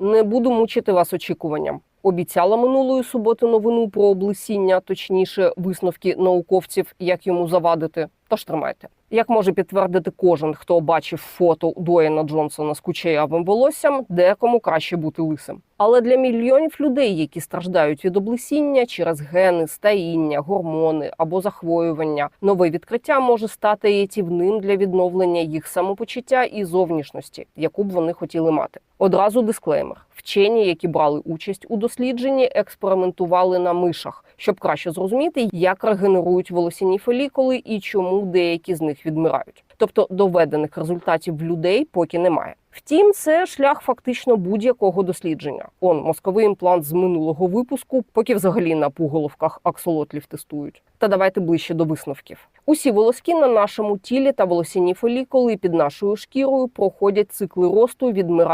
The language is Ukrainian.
Не буду мучити вас очікуванням. Обіцяла минулої суботи новину про облесіння, точніше, висновки науковців, як йому завадити. Тож тримайте. Як може підтвердити кожен, хто бачив фото Дуейна Джонсона з кучерявим волоссям, декому краще бути лисим. Але для мільйонів людей, які страждають від облесіння через гени, стаїння, гормони або захворювання, нове відкриття може стати рятівним для відновлення їх самопочуття і зовнішності, яку б вони хотіли мати. Одразу дисклеймер: вчені, які брали участь у дослідженні, експериментували на мишах, щоб краще зрозуміти, як регенерують волосяні фолікули і чому деякі з них відмирають. Тобто доведених результатів в людей поки немає. Втім, це шлях фактично будь-якого дослідження. Он мозковий імплант з минулого випуску, поки взагалі на пуголовках аксолотлів тестують. Та давайте ближче до висновків. Усі волоски на нашому тілі та волосяні фолікули під нашою шкірою проходять цикли росту, відмирання.